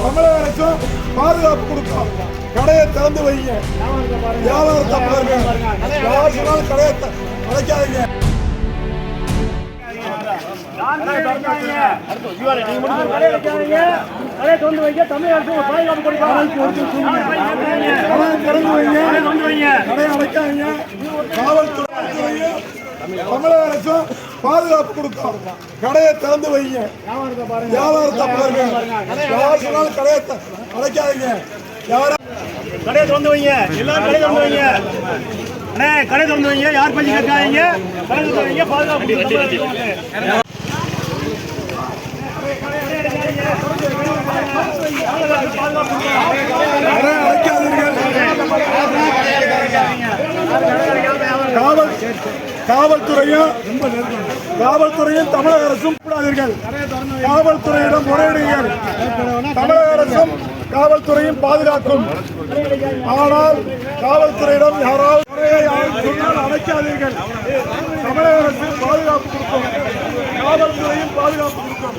தமிழக அரசும் பாதுகாப்பு கொடுக்கும் கடையை திறந்து வைங்க. வியாபாரத்தை பாருங்க. யார் சொன்னாலும் கடையை அடைக்காதீங்க. கடையை திறந்து வைங்க கடையை அடைக்காதீங்க காவல்துறையும் தமிழக அரசும் பாதுகாப்பு கொடுக்கும் கடையை திறந்து வைங்க. வியாபாரத்தை பாருங்க. யார் சொன்னாலும் கடையை அடைக்காதீங்க. யாரும் கடையை திறந்து வைங்க. எல்லாரும் கடையை திறந்து வைங்க. அண்ணே கடை திறந்து வைங்க. யார் பஞ்சு கேட்காதீங்க கடை திறந்து வைங்க. பாதுகாப்பு அடைக்காதீர்கள். காவல் காவல்துறையும் காவல்துறையும் தமிழக அரசும் கூடாதீர்கள். காவல்துறையிடம் முறையிடுங்கள். தமிழக அரசும் காவல்துறையும் பாதுகாக்கும். ஆனால் காவல்துறையிடம் யாராவது முறையை சொன்னால் அடைக்காதீர்கள் தமிழக அரசு பாதுகாப்பு கொடுக்கும். காவல்துறையும் பாதுகாப்பு கொடுக்கும்.